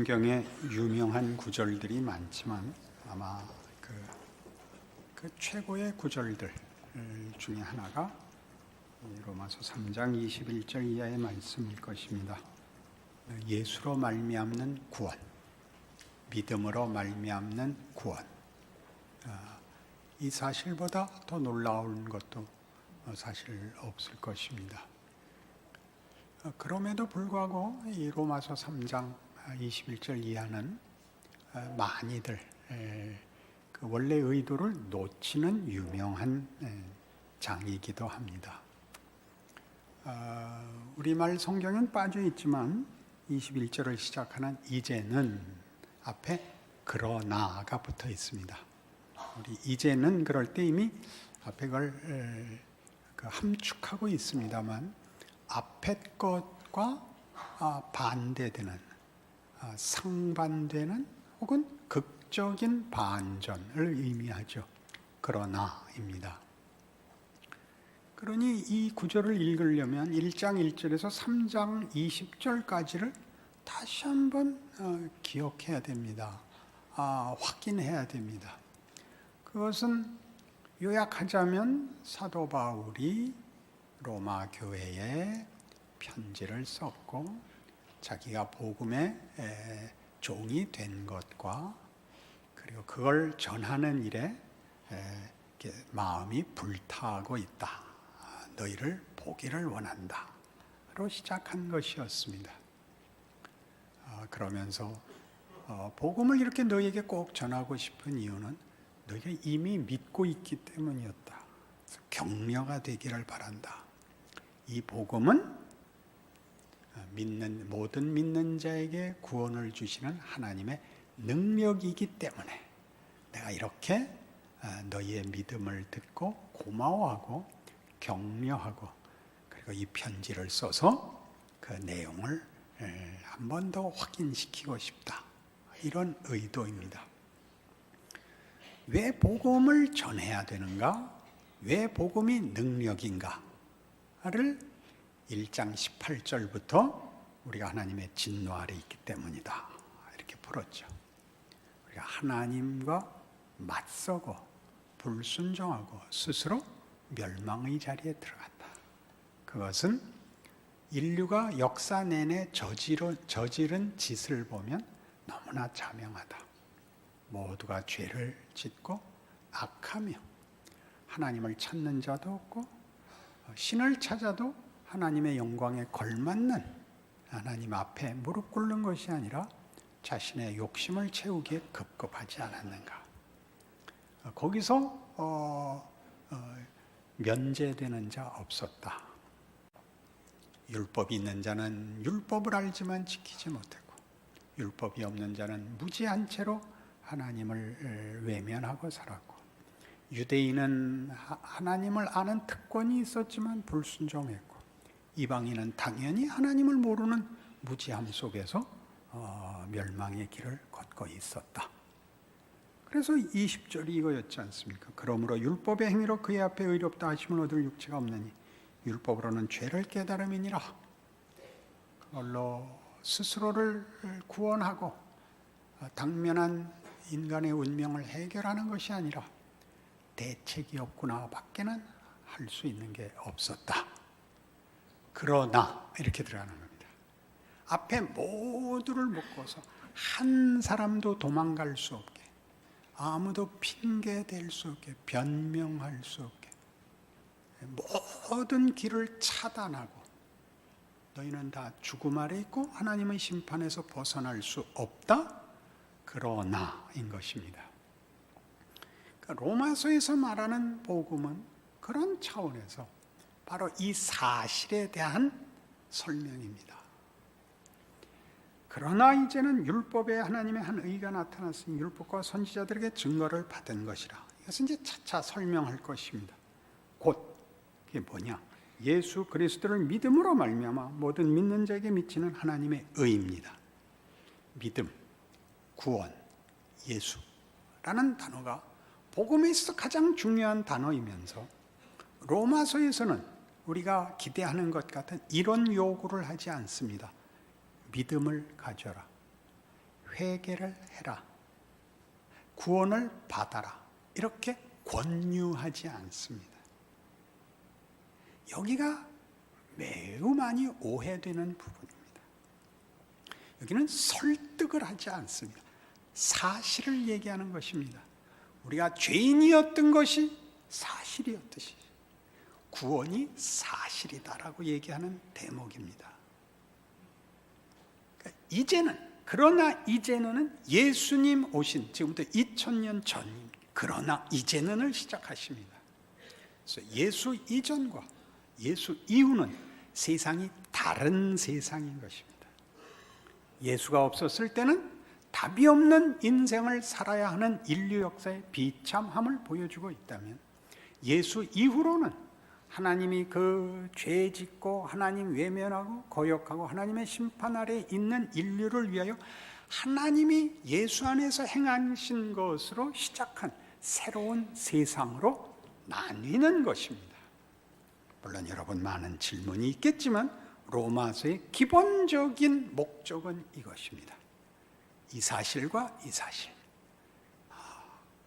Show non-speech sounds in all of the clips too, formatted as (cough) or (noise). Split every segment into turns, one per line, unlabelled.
성경에 유명한 구절들이 많지만 아마 그, 그 최고의 구절들 중에 하나가 이 로마서 3장 21절 이하의 말씀일 것입니다. 예수로 말미암는 구원, 믿음으로 말미암는 구원. 아, 이 사실보다 더 놀라운 것도 사실 없을 것입니다. 어, 그럼에도 불구하고 이 로마서 3장 21절 이하는 어, 많이들 에, 그 원래 의도를 놓치는 유명한 에, 장이기도 합니다. 어, 우리말 성경엔 빠져 있지만 21절을 시작하는 이제는 앞에 그러나가 붙어 있습니다. 우리 이제는 그럴 때 이미 앞에 에, 그 함축하고 있습니다만 앞에 것과 아, 반대되는 아, 상반되는 혹은 극적인 반전을 의미하죠. 그러나입니다. 그러니 이 구절을 읽으려면 1장 1절에서 3장 20절까지를 다시 한번 어, 기억해야 됩니다. 아, 확인해야 됩니다. 그것은 요약하자면 사도 바울이 로마 교회에 편지를 썼고 자기가 복음의 종이 된 것과 그리고 그걸 전하는 일에 마음이 불타고 있다. 너희를 보기를 원한다.로 시작한 것이었습니다. 아, 그러면서 어, 복음을 이렇게 너희에게 꼭 전하고 싶은 이유는 너희가 이미 믿고 있기 때문이었다. 격려가 되기를 바란다. 이 복음은 믿는 모든 믿는 자에게 구원을 주시는 하나님의 능력이기 때문에 내가 이렇게 아, 너희의 믿음을 듣고 고마워하고 격려하고 그리고 이 편지를 써서 그 내용을 한 번 더 확인시키고 싶다. 이런 의도입니다. 왜 복음을 전해야 되는가? 왜 복음이 능력인가? 를 1장 18절부터 우리가 하나님의 진노 아래 있기 때문이다. 이렇게 풀었죠. 우리가 하나님과 맞서고 불순종하고 스스로 멸망의 자리에 들어갔다. 그것은 인류가 역사 내내 저지른, 저지른 짓을 보면 너무나 자명하다. 모두가 죄를 짓고 악하며 하나님을 찾는 자도 없고 신을 찾아도 하나님의 영광에 걸맞는 하나님 앞에 무릎 꿇는 것이 아니라 자신의 욕심을 채우기에 급급하지 않았는가. 거기서 어, 어, 면제되는 자 없었다. 율법이 있는 자는 율법을 알지만 지키지 못하고 율법이 없는 자는 무지한 채로 하나님을 외면하고 살았고 유대인은 하나님을 아는 특권이 있었지만 불순종했고 이방인은 당연히 하나님을 모르는 무지함 속에서 어, 멸망의 길을 걷고 있었다. 그래서 20절이 이거였지 않습니까? 그러므로 율법의 행위로 그의 앞에 의롭다 하심을 얻을 육체가 없느니 율법으로는 죄를 깨달음이니라. 그걸로 스스로를 구원하고 당면한 인간의 운명을 해결하는 것이 아니라 대책이 없구나 밖에는 할 수 있는 게 없었다. 그러나 이렇게 들어가는 겁니다. 앞에 모두를 묶어서 한 사람도 도망갈 수 없게 아무도 핑계 댈 수 없게 변명할 수 없게 모든 길을 차단하고 너희는 다 죽음 아래 있고 하나님의 심판에서 벗어날 수 없다. 그러나인 것입니다. 로마서에서 말하는 복음은 그런 차원에서 바로 이 사실에 대한 설명입니다. 그러나 이제는 율법에 하나님의 한 의가 나타났으니 율법과 선지자들에게 증거를 받은 것이라. 이것은 이제 차차 설명할 것입니다. 곧 이게 뭐냐? 예수 그리스도를 믿음으로 말미암아 모든 믿는 자에게 미치는 하나님의 의입니다. 믿음, 구원, 예수라는 단어가 복음에 있어서 가장 중요한 단어이면서 로마서에서는 우리가 기대하는 것 같은 이런 요구를 하지 않습니다. 믿음을 가져라. 회개를 해라. 구원을 받아라. 이렇게 권유하지 않습니다. 여기가 매우 많이 오해되는 부분입니다. 여기는 설득을 하지 않습니다. 사실을 얘기하는 것입니다. 우리가 죄인이었던 것이 사실이었듯이 구원이 사실이다라고 얘기하는 대목입니다. 그러니까 이제는 그러나 이제는 예수님 오신 지금부터 2000년 전 그러나 이제는을 시작하십니다. 그래서 예수 이전과 예수 이후는 세상이 다른 세상인 것입니다. 예수가 없었을 때는 답이 없는 인생을 살아야 하는 인류 역사의 비참함을 보여주고 있다면 예수 이후로는 하나님이 그 죄 짓고 하나님 외면하고 거역하고 하나님의 심판 아래 있는 인류를 위하여 하나님이 예수 안에서 행하신 것으로 시작한 새로운 세상으로 나뉘는 것입니다. 물론 여러분 많은 질문이 있겠지만 로마서의 기본적인 목적은 이것입니다. 이 사실과 이 사실. 아,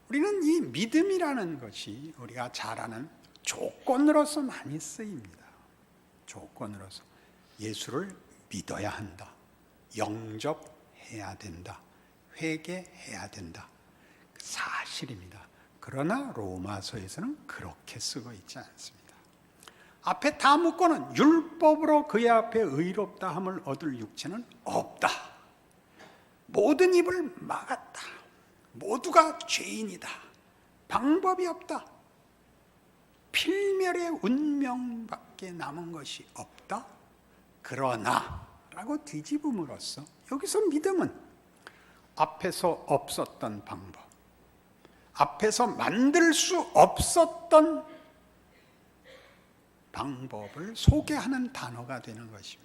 우리는 이 믿음이라는 것이 우리가 잘 아는 조건으로서 많이 쓰입니다. 조건으로서 예수를 믿어야 한다. 영접해야 된다. 회개해야 된다. 사실입니다. 그러나 로마서에서는 그렇게 쓰고 있지 않습니다. 앞에 다 묶고는 율법으로 그의 앞에 의롭다 함을 얻을 육체는 없다. 모든 입을 막았다. 모두가 죄인이다. 방법이 없다. 필멸의 운명밖에 남은 것이 없다. 그러나 라고 뒤집음으로써 여기서 믿음은 앞에서 없었던 방법, 앞에서 만들 수 없었던 방법을 소개하는 단어가 되는 것입니다.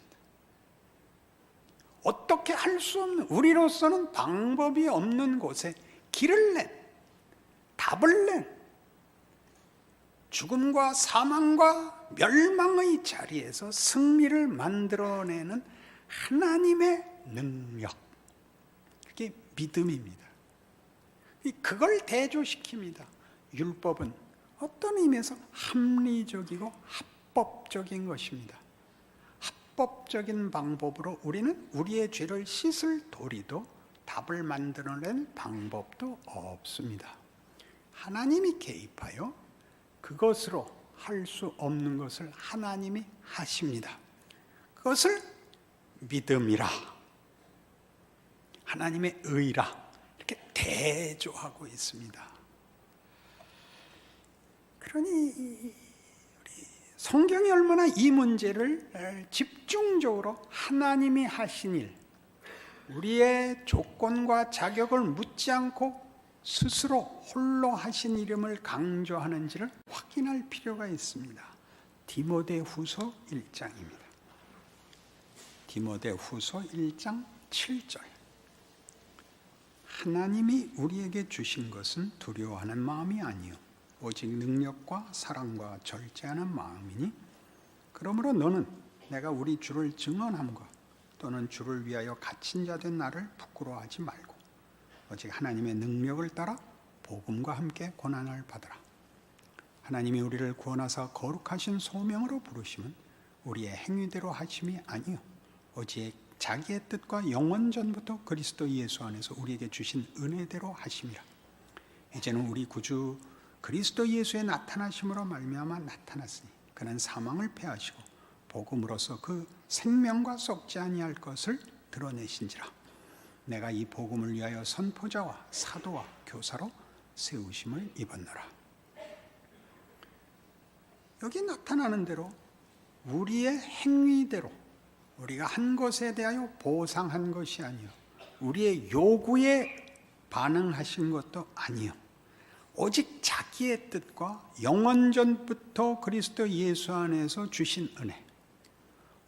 어떻게 할 수 없는, 우리로서는 방법이 없는 곳에 길을 낸, 답을 낸, 죽음과 사망과 멸망의 자리에서 승리를 만들어내는 하나님의 능력. 그게 믿음입니다. 그걸 대조시킵니다. 율법은 어떤 의미에서 합리적이고 합법적인 것입니다. 합법적인 방법으로 우리는 우리의 죄를 씻을 도리도 답을 만들어낸 방법도 없습니다. 하나님이 개입하여 그것으로 할 수 없는 것을 하나님이 하십니다. 그것을 믿음이라, 하나님의 의라, 이렇게 대조하고 있습니다. 그러니 성경이 얼마나 이 문제를 집중적으로 하나님이 하신 일, 우리의 조건과 자격을 묻지 않고 스스로 홀로 하신 이름을 강조하는지를 확인할 필요가 있습니다. 디모데 후서 1장입니다. 디모데 후서 1장 7절. 하나님이 우리에게 주신 것은 두려워하는 마음이 아니요 오직 능력과 사랑과 절제하는 마음이니 그러므로 너는 내가 우리 주를 증언함과 또는 주를 위하여 갇힌 자 된 나를 부끄러워하지 말고 오직 하나님의 능력을 따라 복음과 함께 고난을 받으라. 하나님이 우리를 구원하사 거룩하신 소명으로 부르시면 우리의 행위대로 하심이 아니요 오직 자기의 뜻과 영원 전부터 그리스도 예수 안에서 우리에게 주신 은혜대로 하심이라. 이제는 우리 구주 그리스도 예수의 나타나심으로 말미암아 나타났으니 그는 사망을 패하시고 복음으로서 그 생명과 썩지 아니할 것을 드러내신지라. 내가 이 복음을 위하여 선포자와 사도와 교사로 세우심을 입었노라. 여기 나타나는 대로 우리의 행위대로 우리가 한 것에 대하여 보상한 것이 아니요 우리의 요구에 반응하신 것도 아니요 오직 자기의 뜻과 영원전부터 그리스도 예수 안에서 주신 은혜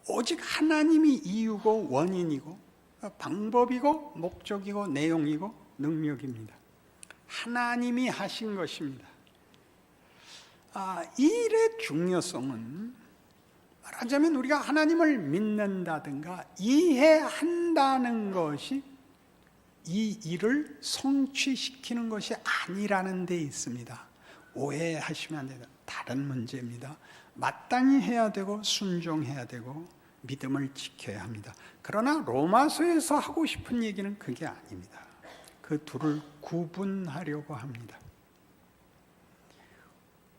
오직 하나님이 이유고 원인이고 방법이고 목적이고 내용이고 능력입니다. 하나님이 하신 것입니다. 아, 이 일의 중요성은 말하자면 우리가 하나님을 믿는다든가 이해한다는 것이 이 일을 성취시키는 것이 아니라는 데 있습니다. 오해하시면 안 됩니다. 다른 문제입니다. 마땅히 해야 되고 순종해야 되고 믿음을 지켜야 합니다. 그러나 로마서에서 하고 싶은 얘기는 그게 아닙니다. 그 둘을 구분하려고 합니다.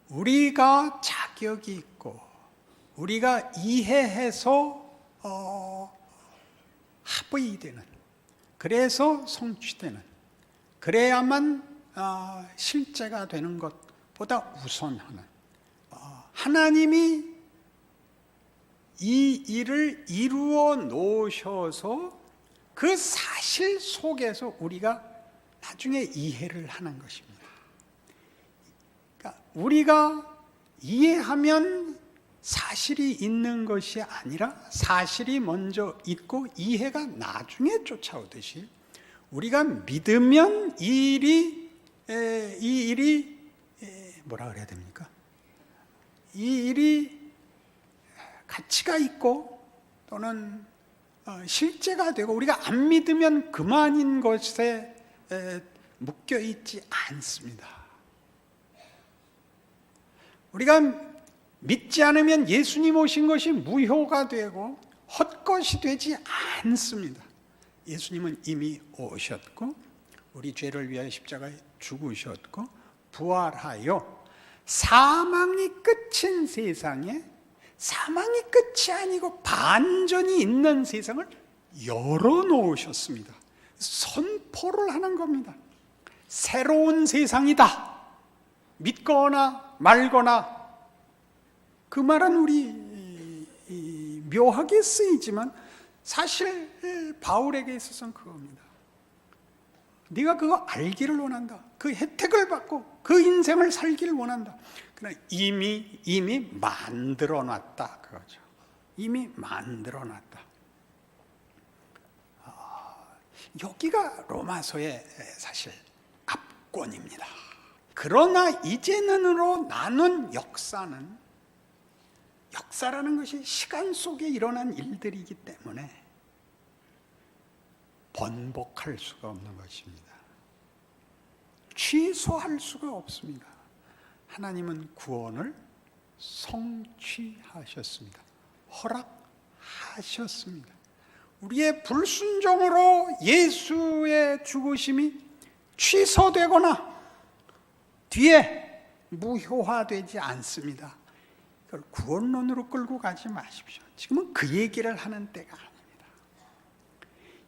우리가 자격이 있고 우리가 이해해서 어, 합의되는 그래서 성취되는 그래야만 어, 실제가 되는 것보다 우선하는 어, 하나님이 이 일을 이루어 놓으셔서 그 사실 속에서 우리가 나중에 이해를 하는 것입니다. 그러니까 우리가 이해하면 사실이 있는 것이 아니라 사실이 먼저 있고 이해가 나중에 쫓아오듯이 우리가 믿으면 이 일이 에, 이 일이 에, 뭐라 그래야 됩니까? 이 일이 가치가 있고 또는 어, 실제가 되고 우리가 안 믿으면 그만인 것에 에, 묶여 있지 않습니다. 우리가 믿지 않으면 예수님 오신 것이 무효가 되고 헛것이 되지 않습니다. 예수님은 이미 오셨고 우리 죄를 위하여 십자가에 죽으셨고 부활하여 사망이 끝인 세상에 사망이 끝이 아니고 반전이 있는 세상을 열어 놓으셨습니다. 선포를 하는 겁니다. 새로운 세상이다. 믿거나 말거나 그 말은 우리 묘하게 쓰이지만 사실 바울에게 있어서는 그겁니다. 네가 그거 알기를 원한다. 그 혜택을 받고 그 인생을 살기를 원한다. 이미 이미 만들어 놨다 그거죠. 이미 만들어 놨다. 아, 여기가 로마서의 사실 압권입니다. 그러나 이제는으로 나눈 역사는 역사라는 것이 시간 속에 일어난 일들이기 때문에 번복할 수가 없는 것입니다. 취소할 수가 없습니다. 하나님은 구원을 성취하셨습니다. 허락하셨습니다. 우리의 불순종으로 예수의 죽으심이 취소되거나 뒤에 무효화되지 않습니다. 그걸 구원론으로 끌고 가지 마십시오. 지금은 그 얘기를 하는 때가 아닙니다.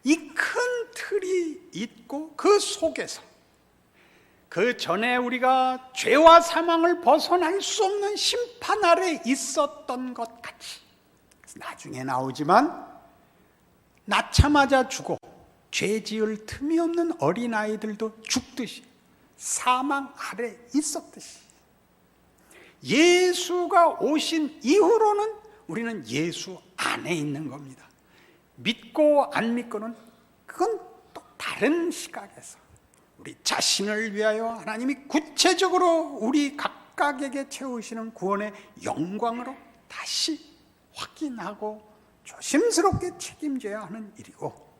이 큰 틀이 있고 그 속에서 그 전에 우리가 죄와 사망을 벗어날 수 없는 심판 아래 있었던 것 같이 나중에 나오지만 낳자마자 죽어 죄 지을 틈이 없는 어린아이들도 죽듯이 사망 아래 있었듯이 예수가 오신 이후로는 우리는 예수 안에 있는 겁니다. 믿고 안 믿고는 그건 또 다른 시각에서 우리 자신을 위하여 하나님이 구체적으로 우리 각각에게 채우시는 구원의 영광으로 다시 확인하고 조심스럽게 책임져야 하는 일이고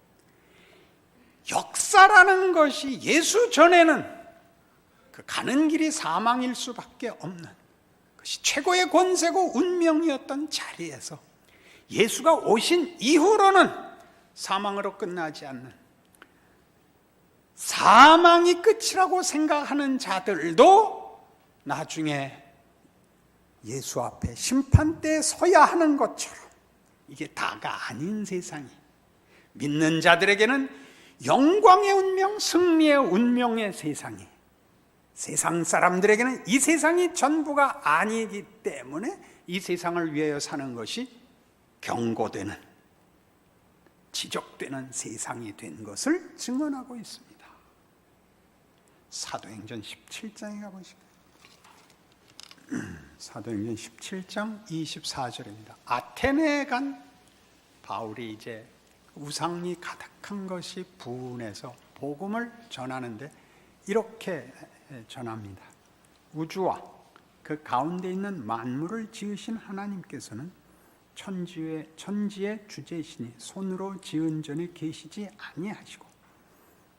역사라는 것이 예수 전에는 그 가는 길이 사망일 수밖에 없는 것이 최고의 권세고 운명이었던 자리에서 예수가 오신 이후로는 사망으로 끝나지 않는 사망이 끝이라고 생각하는 자들도 나중에 예수 앞에 심판대에 서야 하는 것처럼 이게 다가 아닌 세상이 믿는 자들에게는 영광의 운명, 승리의 운명의 세상이 세상 사람들에게는 이 세상이 전부가 아니기 때문에 이 세상을 위하여 사는 것이 경고되는 지적되는 세상이 된 것을 증언하고 있습니다. 사도행전 17장에 가보시죠. (clears throat) 사도행전 17장 24절입니다. 아테네에 간 바울이 이제 우상이 가득한 것이 부운해서 복음을 전하는데 이렇게 전합니다. 우주와 그 가운데 있는 만물을 지으신 하나님께서는 천지의 천지의 주제시니 손으로 지은 전에 계시지 아니하시고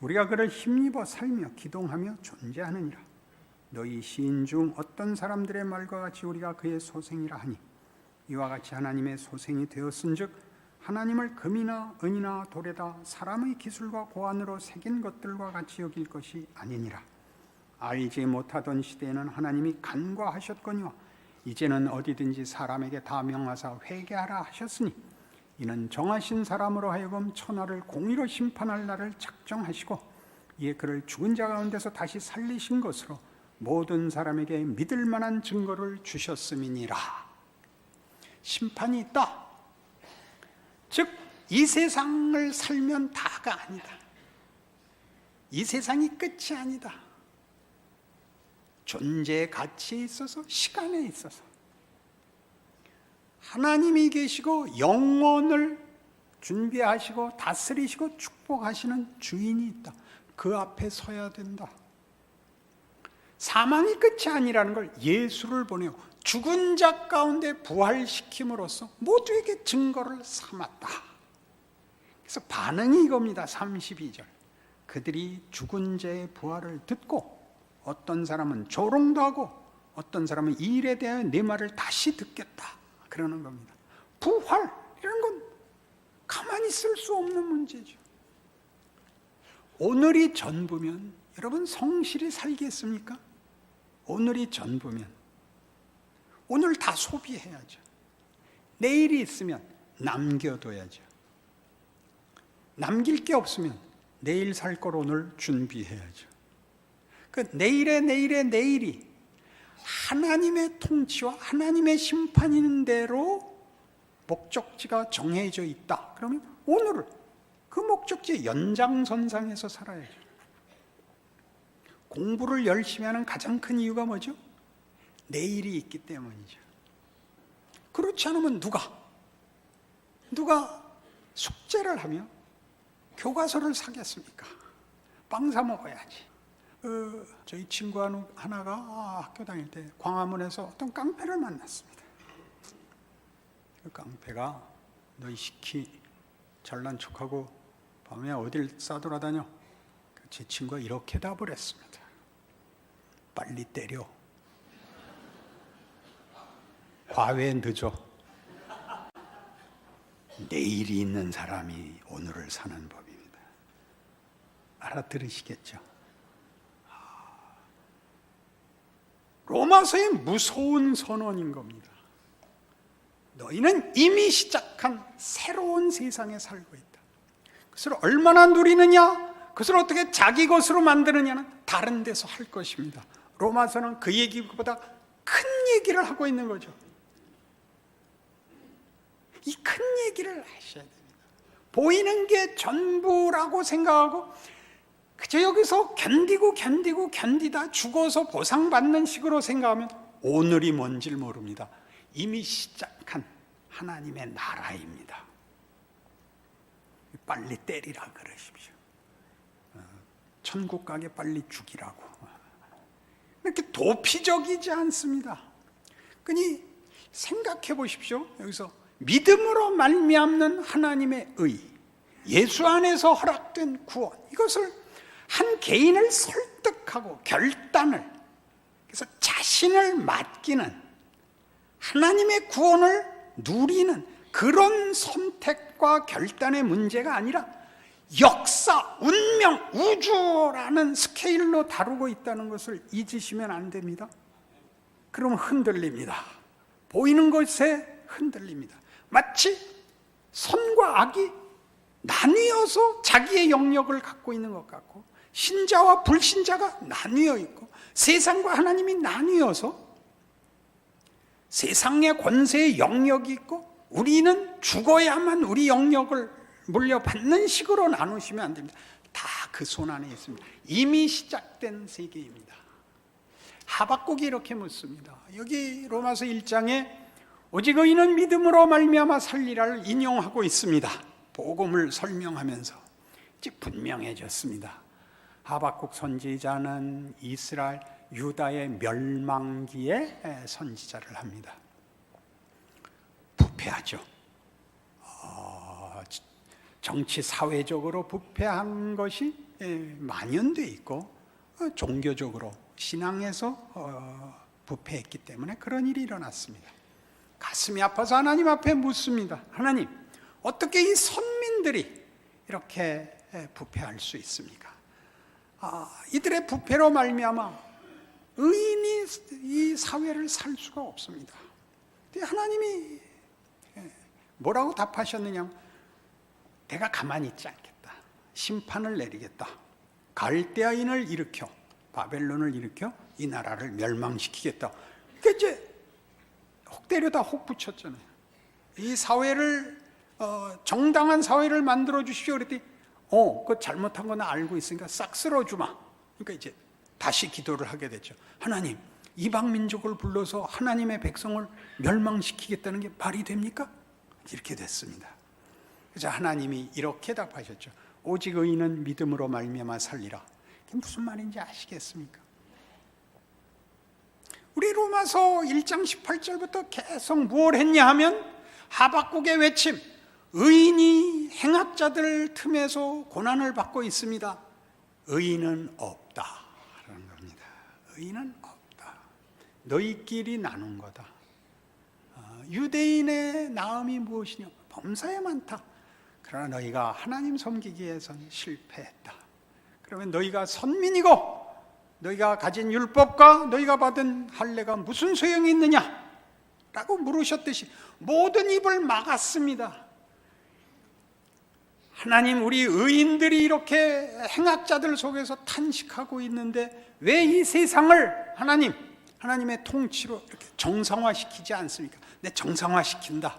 우리가 그를 힘입어 살며 기동하며 존재하느니라. 너희 시인 중 어떤 사람들의 말과 같이 우리가 그의 소생이라 하니? 이와 같이 하나님의 소생이 되었은즉 하나님을 금이나 은이나 돌에다 사람의 기술과 고안으로 새긴 것들과 같이 여길 것이 아니니라. 알지 못하던 시대에는 하나님이 간과하셨거니와 이제는 어디든지 사람에게 다 명하사 회개하라 하셨으니 이는 정하신 사람으로 하여금 천하를 공의로 심판할 날을 작정하시고 이에 그를 죽은 자 가운데서 다시 살리신 것으로 모든 사람에게 믿을 만한 증거를 주셨음이니라. 심판이 있다. 즉, 이 세상을 살면 다가 아니다. 이 세상이 끝이 아니다. 존재의 가치에 있어서, 시간에 있어서. 하나님이 계시고 영원을 준비하시고 다스리시고 축복하시는 주인이 있다. 그 앞에 서야 된다. 사망이 끝이 아니라는 걸 예수를 보내고 죽은 자 가운데 부활시킴으로써 모두에게 증거를 삼았다. 그래서 반응이 이겁니다. 32절. 그들이 죽은 자의 부활을 듣고 어떤 사람은 조롱도 하고 어떤 사람은 이 일에 대하여 내 말을 다시 듣겠다. 그러는 겁니다. 부활 이런 건 가만히 있을 수 없는 문제죠. 오늘이 전부면 여러분 성실히 살겠습니까? 오늘이 전부면 오늘 다 소비해야죠. 내일이 있으면 남겨둬야죠. 남길 게 없으면 내일 살 걸 오늘 준비해야죠. 그 내일의 내일의 내일이 하나님의 통치와 하나님의 심판인 대로 목적지가 정해져 있다. 그러면 오늘을 그 목적지의 연장선상에서 살아야죠. 공부를 열심히 하는 가장 큰 이유가 뭐죠? 내일이 있기 때문이죠. 그렇지 않으면 누가 누가 숙제를 하며 교과서를 사겠습니까? 빵 사 먹어야지. 어, 저희 친구 하나가 아, 학교 다닐 때 광화문에서 어떤 깡패를 만났습니다. 그 깡패가 너희 시키 잘난 척하고 밤에 어딜 싸돌아다녀? 제 친구가 이렇게 답을 했습니다. 빨리 때려. 과외 늦어. 내일이 있는 사람이 오늘을 사는 법입니다. 알아들으시겠죠? 로마서의 무서운 선언인 겁니다. 너희는 이미 시작한 새로운 세상에 살고 있다. 그것을 얼마나 누리느냐, 그것을 어떻게 자기 것으로 만드느냐는 다른 데서 할 것입니다. 로마서는 그 얘기보다 큰 얘기를 하고 있는 거죠. 이 큰 얘기를 하셔야 됩니다. 보이는 게 전부라고 생각하고 그저 여기서 견디고 견디고 견디다 죽어서 보상받는 식으로 생각하면 오늘이 뭔지를 모릅니다. 이미 시작한 하나님의 나라입니다. 빨리 때리라 그러십시오. 어, 천국 가게 빨리 죽이라고. 이렇게 도피적이지 않습니다. 그니 생각해 보십시오. 여기서 믿음으로 말미암는 하나님의 의, 예수 안에서 허락된 구원 이것을 한 개인을 설득하고 결단을 그래서 자신을 맡기는 하나님의 구원을 누리는 그런 선택과 결단의 문제가 아니라 역사, 운명, 우주라는 스케일로 다루고 있다는 것을 잊으시면 안 됩니다. 그러면 흔들립니다. 보이는 것에 흔들립니다. 마치 선과 악이 나뉘어서 자기의 영역을 갖고 있는 것 같고 신자와 불신자가 나뉘어 있고 세상과 하나님이 나뉘어서 세상의 권세의 영역이 있고 우리는 죽어야만 우리 영역을 물려받는 식으로 나누시면 안 됩니다. 다 그 손 안에 있습니다. 이미 시작된 세계입니다. 하박국이 이렇게 묻습니다. 여기 로마서 1장에 오직 의인은 믿음으로 말미암아 살리라를 인용하고 있습니다. 복음을 설명하면서 이제 분명해졌습니다. 하박국 선지자는 이스라엘 유다의 멸망기에 선지자를 합니다. 부패하죠. 어, 정치 사회적으로 부패한 것이 예, 만연돼 있고 어, 종교적으로 신앙에서 어, 부패했기 때문에 그런 일이 일어났습니다. 가슴이 아파서 하나님 앞에 묻습니다. 하나님, 어떻게 이 선민들이 이렇게 예, 부패할 수 있습니까? 아, 이들의 부패로 말미암아 의인이 이 사회를 살 수가 없습니다. 하나님이 예, 뭐라고 답하셨느냐? 내가 가만히 있지 않겠다. 심판을 내리겠다. 갈대아인을 일으켜 바벨론을 일으켜 이 나라를 멸망시키겠다. 그 이제 혹 때려다 혹 붙였잖아요. 이 사회를 어, 정당한 사회를 만들어 주십시오. 그랬더니 어, 그 잘못한 건 알고 있으니까 싹 쓸어 주마. 그러니까 이제 다시 기도를 하게 됐죠. 하나님, 이방 민족을 불러서 하나님의 백성을 멸망시키겠다는 게 말이 됩니까? 이렇게 됐습니다. 그래서 하나님이 이렇게 답하셨죠. 오직 의인은 믿음으로 말미암아 살리라. 이게 무슨 말인지 아시겠습니까? 우리 로마서 1장 18절부터 계속 무엇 했냐 하면 하박국의 외침 의인이 행악자들 틈에서 고난을 받고 있습니다. 의인은 없다 라는 겁니다. 의인은 없다. 너희끼리 나눈 거다. 어, 유대인의 나음이 무엇이냐? 범사에 많다. 그러나 너희가 하나님 섬기기 위해서는 실패했다. 그러면 너희가 선민이고 너희가 가진 율법과 너희가 받은 할례가 무슨 소용이 있느냐? 라고 물으셨듯이 모든 입을 막았습니다. 하나님, 우리 의인들이 이렇게 행악자들 속에서 탄식하고 있는데 왜 이 세상을 하나님, 하나님의 통치로 이렇게 정상화시키지 않습니까? 내 정상화시킨다.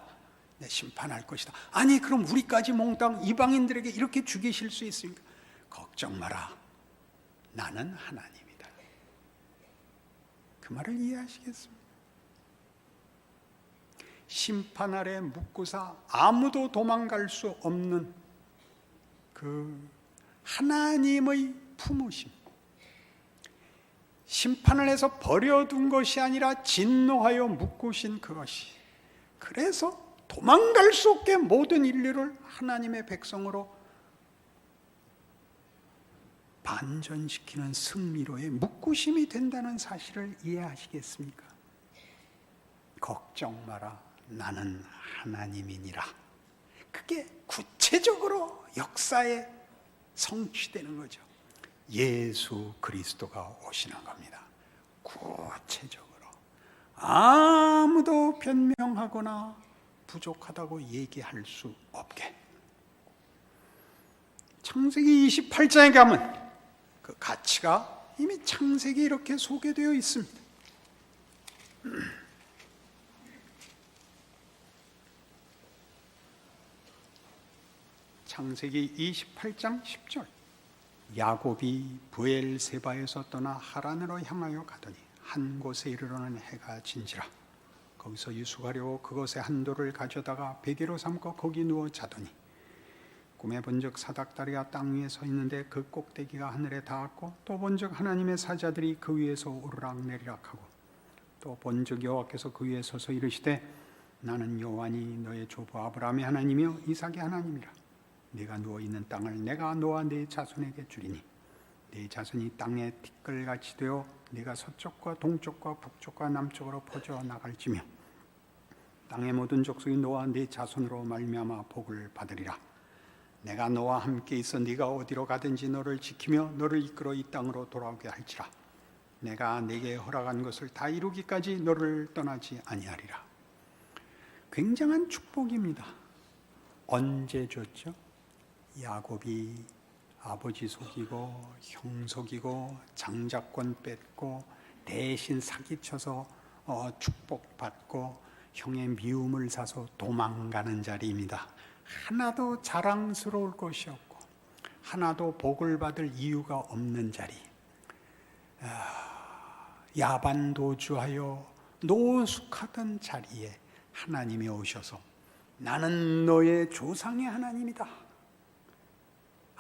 내 심판할 것이다. 아니, 그럼 우리까지 몽땅 이방인들에게 이렇게 죽이실 수 있습니까? 걱정 마라. 나는 하나님이다. 그 말을 이해하시겠습니까? 심판 아래 묵고사 아무도 도망갈 수 없는 그 하나님의 품으심. 심판을 해서 버려둔 것이 아니라 진노하여 묶으신 그것이. 그래서 도망갈 수 없게 모든 인류를 하나님의 백성으로 반전시키는 승리로의 묶으심이 된다는 사실을 이해하시겠습니까? 걱정 마라. 나는 하나님이니라. 그게 구체적으로 역사에 성취되는 거죠. 예수 그리스도가 오시는 겁니다. 구체적으로. 아무도 변명하거나 부족하다고 얘기할 수 없게. 창세기 28장에 가면 그 가치가 이미 창세기 이렇게 소개되어 있습니다. 창세기 28장 10절. 야곱이 부엘세바에서 떠나 하란으로 향하여 가더니 한 곳에 이르러는 해가 진지라. 거기서 유수가려 그곳에 한 돌을 가져다가 베개로 삼고 거기 누워 자더니 꿈에 본적 사닥다리가 땅 위에 서 있는데 그 꼭대기가 하늘에 닿았고 또 본적 하나님의 사자들이 그 위에서 오르락 내리락 하고 또 본적 여호와께서 그 위에 서서 이르시되 나는 여호와니 너의 조부 아브라함의 하나님이요 이삭의 하나님이라 네가 누워 있는 땅을 내가 너와 네 자손에게 주리니 네 자손이 땅에 티끌같이 되어 네가 서쪽과 동쪽과 북쪽과 남쪽으로 퍼져 나갈지며 땅의 모든 족속이 너와 네 자손으로 말미암아 복을 받으리라. 내가 너와 함께 있어 네가 어디로 가든지 너를 지키며 너를 이끌어 이 땅으로 돌아오게 할지라. 내가 네게 허락한 것을 다 이루기까지 너를 떠나지 아니하리라. 굉장한 축복입니다. 언제 줬죠? 야곱이 아버지 속이고 형 속이고 장자권 뺏고 대신 사기쳐서 어, 축복받고 형의 미움을 사서 도망가는 자리입니다. 하나도 자랑스러울 것이 없고 하나도 복을 받을 이유가 없는 자리. 아, 야반도주하여 노숙하던 자리에 하나님이 오셔서 나는 너의 조상의 하나님이다.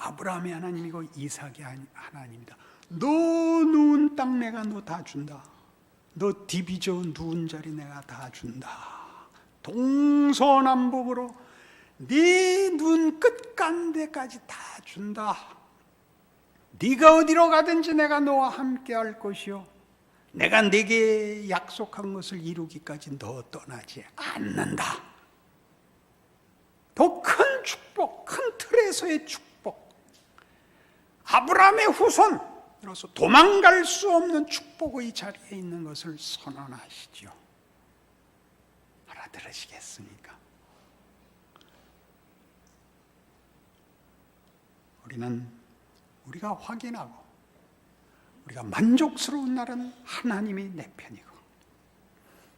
아브라함의 하나님이고 이삭의 하나님이다. 너 누운 땅 내가 너 다 준다. 너 디비저 누운 자리 내가 다 준다. 동서남북으로 네 눈 끝간데까지 다 준다. 네가 어디로 가든지 내가 너와 함께 할 것이요. 내가 네게 약속한 것을 이루기까지 너 떠나지 않는다. 더 큰 축복, 큰 틀에서의 축복. 아브라함의 후손으로서 도망갈 수 없는 축복의 자리에 있는 것을 선언하시지요. 알아들으시겠습니까? 우리는 우리가 확인하고 우리가 만족스러운 날은 하나님이 내 편이고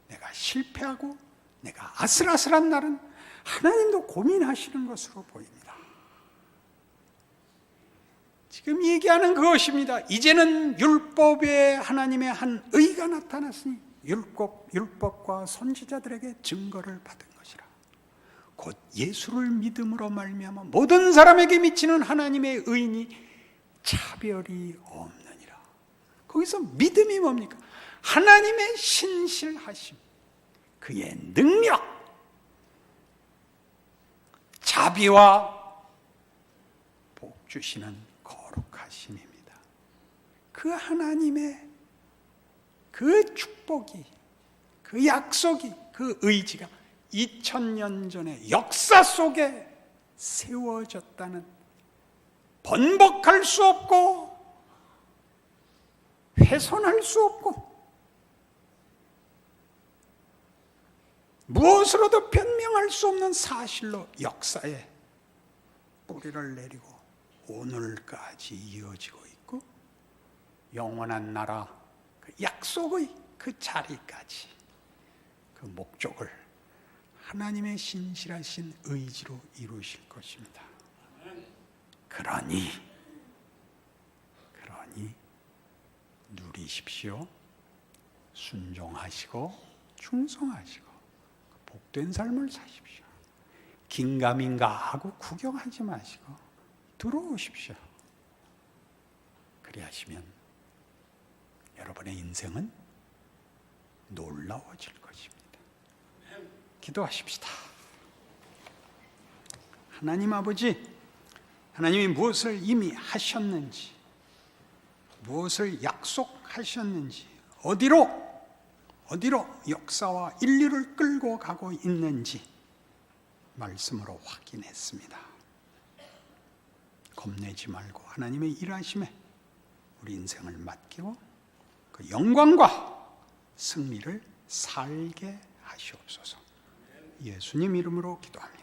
내가 실패하고 내가 아슬아슬한 날은 하나님도 고민하시는 것으로 보입니다. 지금 얘기하는 그것입니다. 이제는 율법에 하나님의 한 의가 나타났으니 율법, 율법과 선지자들에게 증거를 받은 것이라. 곧 예수를 믿음으로 말미암아 모든 사람에게 미치는 하나님의 의인이 차별이 없느니라. 거기서 믿음이 뭡니까? 하나님의 신실하심, 그의 능력, 자비와 복 주시는 거룩하심입니다. 그 하나님의 그 축복이, 그 약속이, 그 의지가 2000년 전에 역사 속에 세워졌다는 번복할 수 없고 훼손할 수 없고 무엇으로도 변명할 수 없는 사실로 역사에 뿌리를 내리고 오늘까지 이어지고 있고 영원한 나라 그 약속의 그 자리까지 그 목적을 하나님의 신실하신 의지로 이루실 것입니다. 그러니 그러니 누리십시오. 순종하시고 충성하시고 복된 삶을 사십시오. 긴가민가 하고 구경하지 마시고 들어오십시오. 그리하시면 여러분의 인생은 놀라워질 것입니다. 기도하십시다. 하나님 아버지, 하나님이 무엇을 이미 하셨는지, 무엇을 약속하셨는지, 어디로 어디로 역사와 인류를 끌고 가고 있는지 말씀으로 확인했습니다. 겁내지 말고 하나님의 일하심에 우리 인생을 맡기고 그 영광과 승리를 살게 하시옵소서. 예수님 이름으로 기도합니다.